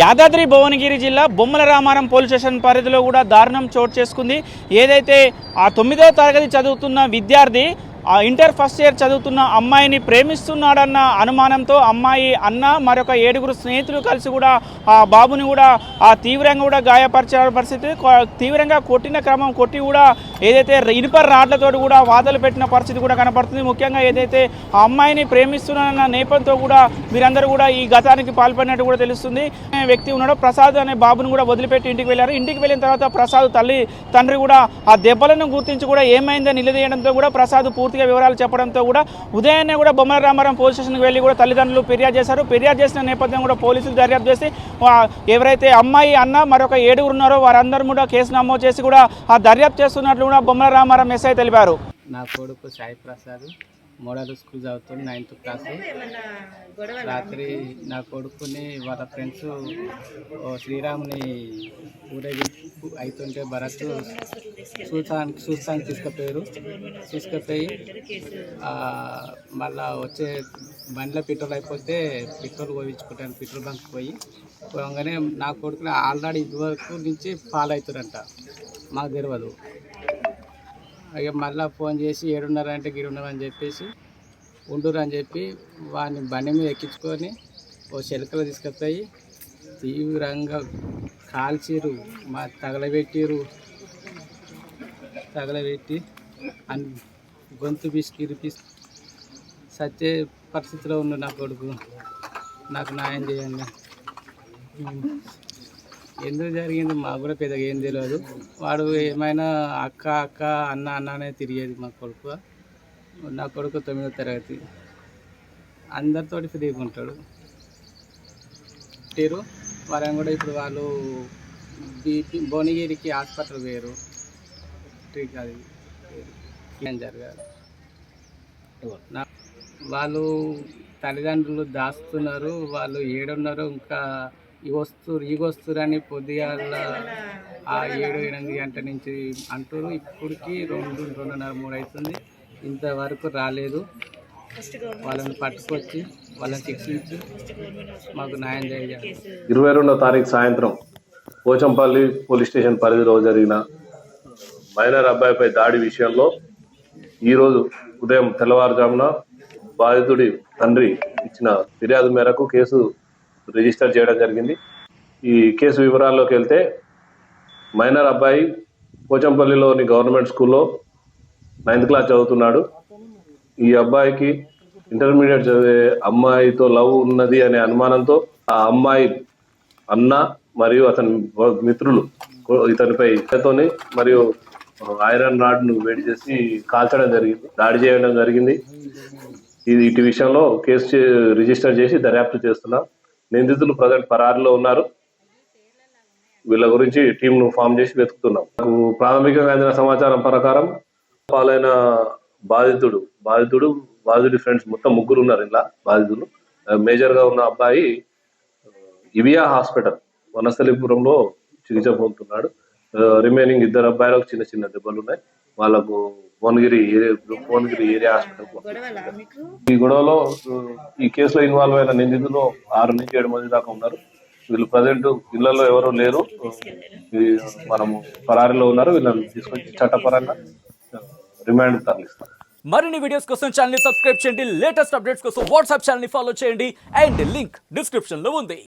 యాదాద్రి భువనగిరి జిల్లా బొమ్మల Ramaram police station పరిధిలో కూడా దారుణం చోటు చేసుకుంది. ఏదైతే ఆ తొమ్మిదవ తరగతి చదువుతున్న విద్యార్థి ఆ ఇంటర్ ఫస్ట్ ఇయర్ చదువుతున్న అమ్మాయిని ప్రేమిస్తున్నాడన్న అనుమానంతో అమ్మాయి అన్న మరొక ఏడుగురు స్నేహితులు కలిసి కూడా ఆ బాబుని కూడా ఆ తీవ్రంగా కూడా గాయపరిచే పరిస్థితి. తీవ్రంగా కొట్టిన క్రమం కొట్టి కూడా ఏదైతే ఇనుప రాడ్లతో కూడా వాదలు పెట్టిన పరిస్థితి కూడా కనపడుతుంది. ముఖ్యంగా ఏదైతే ఆ అమ్మాయిని ప్రేమిస్తున్నానన్న నేపంతో కూడా మీరందరూ కూడా ఈ గతానికి పాల్పడినట్టు కూడా తెలుస్తుంది. వ్యక్తి ఉన్నాడో ప్రసాద్ అనే బాబుని కూడా వదిలిపెట్టి ఇంటికి వెళ్ళారు. ఇంటికి వెళ్ళిన తర్వాత ప్రసాద్ తల్లి తండ్రి కూడా ఆ దెబ్బలను గుర్తించి కూడా ఏమైందని నిలదీయడంతో కూడా ప్రసాద్ పూర్తి పూర్తిగా వివరాలు చెప్పడంతో కూడా ఉదయాన్నే కూడా బొమ్మల రామారావు పోలీస్ స్టేషన్కి వెళ్ళి కూడా తల్లిదండ్రులు ఫిర్యాదు చేశారు. ఫిర్యాదు చేసిన నేపథ్యం కూడా పోలీసులు దర్యాప్తు చేసి ఎవరైతే అమ్మాయి అన్న మరొక ఏడుగురు ఉన్నారో వారందరూ కూడా కేసు నమోదు చేసి కూడా ఆ దర్యాప్తు చేస్తున్నట్లు కూడా బొమ్మల రామారం ఎస్ఐ తెలిపారు. నా కొడుకు సాయి ప్రసాద్. మోడల్ స్కూల్ చదువుతుంది నైన్త్ క్లాస్ రాత్రి నా కొడుకుని వాళ్ళ ఫ్రెండ్స్ ఓ శ్రీరాముని ఊరేగింపు అవుతుంటే భరత్ చూసానికి చూస్తానికి తీసుకుపోయారు. తీసుకుపోయి మళ్ళా వచ్చే బండ్ల పెట్రోల్ అయిపోతే పెట్రోల్ పోయించుకుంటాను పెట్రోల్ బంక్ పోయి. పోగానే నా కొడుకుని ఆల్రెడీ ఇదివరకు నుంచి ఫాలో అవుతారంట మాకు తెలియదు ఇక మళ్ళీ ఫోన్ చేసి ఏడున్నర అంటే గిడున్నర అని చెప్పేసి ఉండురు అని చెప్పి వాడిని బండి మీద ఎక్కించుకొని ఓ శిలకలు తీసుకొస్తాయి. తీవ్రంగా కాల్చిరు మా తగలబెట్టిరు తగలబెట్టి అని గొంతు పిసికిరిపి సచ్చే పరిస్థితిలో ఉండు నా కొడుకు. నాకు న్యాయం చేయండి. ఎందుకు జరిగింది మాకు కూడా పెద్దగా ఏం తెలియదు వాడు ఏమైనా అక్క అక్క అన్న అన్న అనే తిరిగేది మా కొడుకు. నా కొడుకు తొమ్మిదో తరగతి. అందరితోటి ఫ్రీగా ఉంటాడు. తీరు వాళ్ళని కూడా ఇప్పుడు వాళ్ళు బీపీ భువనగిరికి హాస్పిటల్ వేరు ట్రీట్ అది ఏం జరగాలి? వాళ్ళు తల్లిదండ్రులు దాస్తున్నారు. వాళ్ళు ఏడున్నారు. ఇంకా వస్తురు ఈ వస్తురని పొద్దుగాల ఆ ఏడు ఎనిమిది గంటల నుంచి అంటారు ఇప్పటికి రెండు రెండున్నర మూడు అవుతుంది ఇంతవరకు రాలేదు. వాళ్ళని పట్టుకొచ్చి వాళ్ళని శిక్షించి మాకు న్యాయం చేయాలి. ఇరవై రెండో తారీఖు సాయంత్రం పోచంపల్లి పోలీస్ స్టేషన్ పరిధిలో జరిగిన మైనర్ అబ్బాయిపై దాడి విషయంలో ఈరోజు ఉదయం తెల్లవారుజామున బాధితుడి తండ్రి ఇచ్చిన ఫిర్యాదు మేరకు కేసు రిజిస్టర్ చేయడం జరిగింది. ఈ కేసు వివరాల్లోకి వెళ్తే మైనర్ అబ్బాయి పోచంపల్లిలోని గవర్నమెంట్ స్కూల్లో నైన్త్ క్లాస్ చదువుతున్నాడు. ఈ అబ్బాయికి ఇంటర్మీడియట్ చదివే అమ్మాయితో లవ్ ఉన్నది అనే అనుమానంతో ఆ అమ్మాయి అన్న మరియు అతని మిత్రులు ఇతనిపై ఇతతోని మరియు ఐరన్ రాడ్ను వేడి చేసి కాల్చడం జరిగింది దాడి చేయడం జరిగింది. ఇది ఇటు విషయంలో కేసు రిజిస్టర్ చేసి దర్యాప్తు చేస్తున్నాం. నిందితులు ప్రజెంట్ పరారిలో ఉన్నారు. వీళ్ళ గురించి టీంను ఫామ్ చేసి వెతుకుతున్నాం. నాకు ప్రాథమికంగా అందిన సమాచారం ప్రకారం పాలైన బాధితుడు బాధితుడు బాధితుడి ఫ్రెండ్స్ మొత్తం ముగ్గురు ఉన్నారు ఇలా బాధితులు. మేజర్గా ఉన్న అబ్బాయి ఇవియా హాస్పిటల్ వనస్థలిపురంలో చికిత్స పొందుతున్నాడు. రిమైనింగ్ ఇద్దరు అబ్బాయిలకు చిన్న చిన్న దెబ్బలు ఉన్నాయి వాళ్ళకు Bhuvanagiri area Bhuvanagiri area hospital ఈ గొడవలో ఈ కేసులో ఇన్వాల్వ్ అయిన నిందితులు ఆరు నుంచి ఏడు మంది దాకా ఉన్నారు. వీళ్ళు ప్రజెంట్ ఇళ్ళలో ఎవరు లేరు. మనము పరారీలో ఉన్నారు. వీళ్ళని తీసుకొచ్చి చట్టపరంగా రిమాండ్ తరలిస్తాం. మరిన్ని వీడియోస్ కోసం ఛానల్ని సబ్స్క్రైబ్ చేయండి. లేటెస్ట్ అప్డేట్స్ కోసం వాట్సాప్ ఛానల్ని ఫాలో చేయండి. అండ్ లింక్ డిస్క్రిప్షన్లో ఉంది.